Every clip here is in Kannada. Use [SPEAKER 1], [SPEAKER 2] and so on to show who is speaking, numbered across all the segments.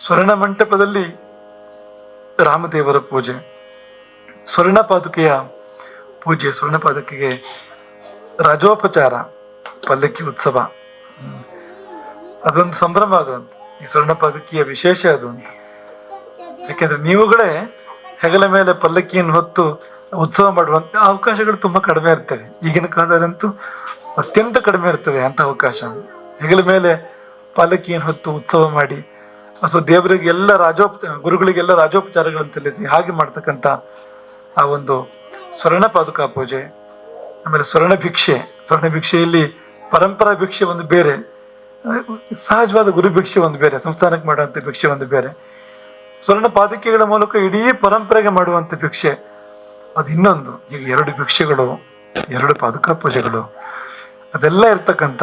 [SPEAKER 1] ಸ್ವರ್ಣ ಮಂಟಪದಲ್ಲಿ ರಾಮದೇವರ ಪೂಜೆ. ಸ್ವರ್ಣ ಪಾದುಕೆಯ ಪೂಜೆ, ಸ್ವರ್ಣ ಪಾದುಕೆಗೆ ರಾಜೋಪಚಾರ, ಪಲ್ಲಕ್ಕಿ ಉತ್ಸವ. ಅದೊಂದು ಸಂಭ್ರಮ ಅದು. ಈ ಸ್ವರ್ಣ ಪಾದುಕೆಯ ವಿಶೇಷ ಅದು. ಯಾಕೆಂದ್ರೆ ನೀವುಗಳೇ ಹೆಗಲ ಮೇಲೆ ಪಲ್ಲಕ್ಕಿಯನ್ನು ಹೊತ್ತು ಉತ್ಸವ ಮಾಡುವಂತ ಅವಕಾಶಗಳು ತುಂಬಾ ಕಡಿಮೆ ಇರ್ತವೆ. ಈಗಿನ ಕಾಲದಲ್ಲಂತೂ ಅತ್ಯಂತ ಕಡಿಮೆ ಇರ್ತದೆ ಅಂತ ಅವಕಾಶ. ಹೆಗಲ ಮೇಲೆ ಪಾಲಕಿಯನ್ನು ಹೊತ್ತು ಉತ್ಸವ ಮಾಡಿ ಅಥವಾ ದೇವರಿಗೆ ಎಲ್ಲ ರಾಜೋಪ ಗುರುಗಳಿಗೆಲ್ಲ ರಾಜೋಪಚಾರಗಳನ್ನು ತಿಳಿಸಿ ಹಾಗೆ ಮಾಡ್ತಕ್ಕಂಥ ಆ ಒಂದು ಸ್ವರ್ಣ ಪಾದುಕಾ ಪೂಜೆ, ಆಮೇಲೆ ಸ್ವರ್ಣ ಭಿಕ್ಷೆ. ಸ್ವರ್ಣ ಭಿಕ್ಷೆಯಲ್ಲಿ ಪರಂಪರಾ ಭಿಕ್ಷೆ ಒಂದು ಬೇರೆ. ಸಹಜವಾದ ಗುರು ಭಿಕ್ಷೆ ಒಂದು ಬೇರೆ, ಸಂಸ್ಥಾನಕ್ಕೆ ಮಾಡುವಂತ ಭಿಕ್ಷೆ ಒಂದು ಬೇರೆ. ಸ್ವರ್ಣ ಪಾದುಕೆಗಳ ಮೂಲಕ ಇಡೀ ಪರಂಪರೆಗೆ ಮಾಡುವಂತ ಭಿಕ್ಷೆ. ಅದು ಇನ್ನೊಂದು. ಈಗ ಎರಡು ಭಿಕ್ಷೆಗಳು, ಎರಡು ಪಾದುಕಾ ಪೂಜೆಗಳು. ಅದೆಲ್ಲ ಇರ್ತಕ್ಕಂಥ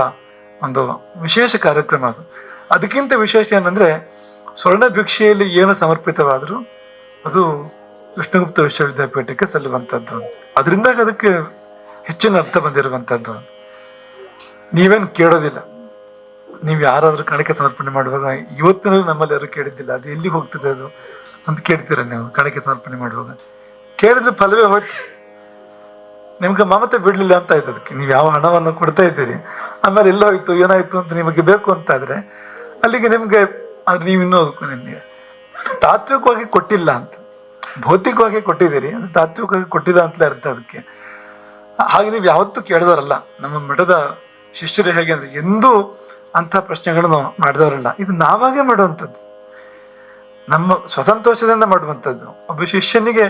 [SPEAKER 1] ಒಂದು ವಿಶೇಷ ಕಾರ್ಯಕ್ರಮ ಅದು. ಅದಕ್ಕಿಂತ ವಿಶೇಷ ಏನಂದ್ರೆ ಸ್ವರ್ಣ ಭಿಕ್ಷೆಯಲ್ಲಿ ಏನು ಸಮರ್ಪಿತವಾದರೂ ಅದು ವಿಷ್ಣುಗುಪ್ತ ವಿಶ್ವವಿದ್ಯಾಪೀಠಕ್ಕೆ ಸಲ್ಲುವಂಥದ್ದು. ಅದರಿಂದ ಅದಕ್ಕೆ ಹೆಚ್ಚಿನ ಅರ್ಥ ಬಂದಿರುವಂಥದ್ದು. ನೀವೇನು ಕೇಳೋದಿಲ್ಲ. ನೀವು ಯಾರಾದರೂ ಕಣಕ್ಕೆ ಸಮರ್ಪಣೆ ಮಾಡುವಾಗ ಇವತ್ತಿನ ನಮ್ಮಲ್ಲಿ ಯಾರು ಕೇಳಿದ್ದಿಲ್ಲ, ಅದು ಎಲ್ಲಿಗೆ ಹೋಗ್ತದೆ ಅದು ಅಂತ ಕೇಳ್ತೀರ ನೀವು ಕಾಣಿಕೆ ಸಮರ್ಪಣೆ ಮಾಡುವಾಗ? ಕೇಳಿದ್ರೆ ಫಲವೇ ಹೋಯ್ತು. ನಿಮ್ಗೆ ಮಮತೆ ಬಿಡಲಿಲ್ಲ ಅಂತ ಆಯ್ತು ಅದಕ್ಕೆ. ನೀವು ಯಾವ ಹಣವನ್ನು ಕೊಡ್ತಾ ಇದ್ದೀರಿ? ಆಮೇಲೆ ಎಲ್ಲೋಯ್ತು, ಏನಾಯ್ತು ಅಂತ ನಿಮಗೆ ಬೇಕು ಅಂತಾದ್ರೆ ಅಲ್ಲಿಗೆ ನಿಮ್ಗೆ ಅದು ನೀವು ಇನ್ನೂ ನಿಮಗೆ ತಾತ್ವಿಕವಾಗಿ ಕೊಟ್ಟಿಲ್ಲ ಅಂತ. ಭೌತಿಕವಾಗಿ ಕೊಟ್ಟಿದ್ದೀರಿ, ಅದು ತಾತ್ವಿಕವಾಗಿ ಕೊಟ್ಟಿದ್ದ ಅಂತಲೇ ಅರ್ಥ ಅದಕ್ಕೆ. ಹಾಗೆ ನೀವು ಯಾವತ್ತೂ ಕೇಳಿದವರಲ್ಲ, ನಮ್ಮ ಮಠದ ಶಿಷ್ಯರು ಹೇಗೆ ಅಂದ್ರೆ ಎಂದೂ ಅಂತ ಪ್ರಶ್ನೆಗಳನ್ನು ಮಾಡಿದವರಲ್ಲ. ಇದು ನಾವಾಗೇ ಮಾಡುವಂಥದ್ದು. ನಮ್ಮ ಸ್ವಸಂತೋಷದಿಂದ ಮಾಡುವಂಥದ್ದು. ಒಬ್ಬ ಶಿಷ್ಯನಿಗೆ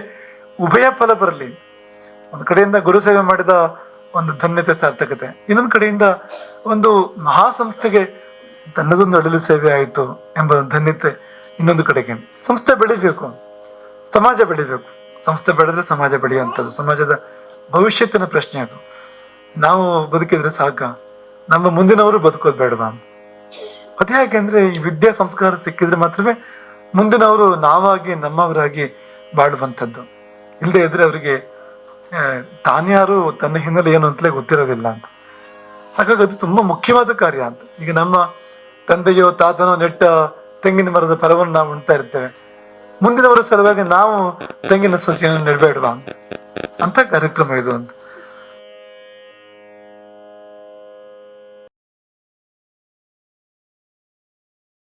[SPEAKER 1] ಉಭಯ ಫಲ ಬರಲಿ. ಒಂದು ಕಡೆಯಿಂದ ಗುರು ಸೇವೆ ಮಾಡಿದ ಒಂದು ಧನ್ಯತೆ ಸಾರ್ಥಕತೆ. ಇನ್ನೊಂದು ಕಡೆಯಿಂದ ಒಂದು ಮಹಾಸಂಸ್ಥೆಗೆ ತನ್ನದೊಂದು ಅಡಲು ಸೇವೆ ಆಯಿತು ಎಂಬ ಧನ್ಯತೆ ಇನ್ನೊಂದು ಕಡೆಗೆ. ಸಂಸ್ಥೆ ಬೆಳಿಬೇಕು. ಸಮಾಜ ಬೆಳಿಬೇಕು. ಸಂಸ್ಥೆ ಬೆಳೆದ್ರೆ ಸಮಾಜ ಬೆಳೆಯುವಂಥದ್ದು. ಸಮಾಜದ ಭವಿಷ್ಯತ್ತಿನ ಪ್ರಶ್ನೆ ಅದು. ನಾವು ಬದುಕಿದ್ರೆ ಸಾಕ. ನಮ್ಮ ಮುಂದಿನವರು ಬದುಕೋದು ಬೇಡವಾ ಅಂತ ಅದೇ ಯಾಕೆಂದ್ರೆ ಈ ವಿದ್ಯಾ ಸಂಸ್ಕಾರ ಸಿಕ್ಕಿದ್ರೆ ಮಾತ್ರವೇ ಮುಂದಿನವರು ನಾವಾಗಿ, ನಮ್ಮವರಾಗಿ ಬಾಳುವಂಥದ್ದು. ಇಲ್ಲದೆ ಇದ್ರೆ ಅವರಿಗೆ ತಾನ್ಯಾರು ತನ್ನ ಹಿನ್ನೆಲೆ ಏನು ಅಂತಲೇ ಗೊತ್ತಿರೋದಿಲ್ಲ ಅಂತ. ಹಾಗಾಗಿ ಅದು ತುಂಬಾ ಮುಖ್ಯವಾದ ಕಾರ್ಯ ಅಂತ. ಈಗ ನಮ್ಮ ತಂದೆಯೋ ತಾತನೋ ನೆಟ್ಟ ತೆಂಗಿನ ಮರದ ಫಲವನ್ನು ನಾವು ಉಣ್ತಾ ಇರ್ತೇವೆ. ಮುಂದಿನವರ ಸಲುವಾಗಿ ನಾವು ತೆಂಗಿನ ಸಸಿಯನ್ನು ನೆಡಬೇಡವಾ? ಅಂತ ಕಾರ್ಯಕ್ರಮ ಇದು ಅಂತ.